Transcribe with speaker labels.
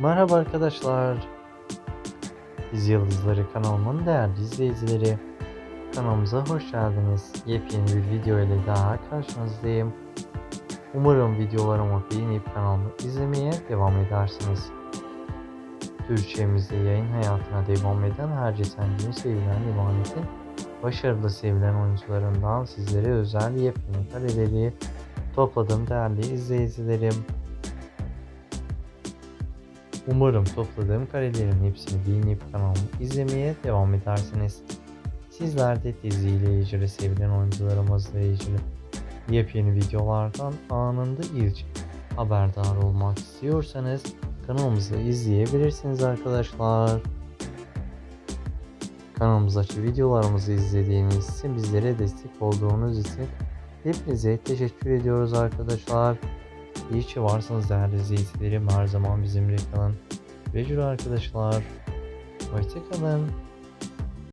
Speaker 1: Merhaba arkadaşlar. Dizi Yıldızları kanalımın değerli izleyicileri. Kanalımıza hoş geldiniz. Yepyeni bir video ile daha karşınızdayım. Umarım videolarımı beğenip kanalımı izlemeye devam edersiniz. Türkçemizde yayın hayatına devam eden her geçen gün sevilen emanetin başarılı sevilen oyuncularından sizlere özel yepyeni kareleri topladım değerli izleyicilerim. Umarım topladığım karelerin hepsini beğenip kanalımı izlemeye devam edersiniz. Sizler de diziyle ilgili sevilen oyuncularımızla ilgili yepyeni videolardan anında ilk haberdar olmak istiyorsanız kanalımızı izleyebilirsiniz arkadaşlar. Kanalımızdaki videolarımızı izlediğiniz için bizlere destek olduğunuz için hepinize teşekkür ediyoruz arkadaşlar. İyi ki varsınız değerli izleyicilerim. Her zaman bizimle kalın. Ve arkadaşlar. Hoşçakalın.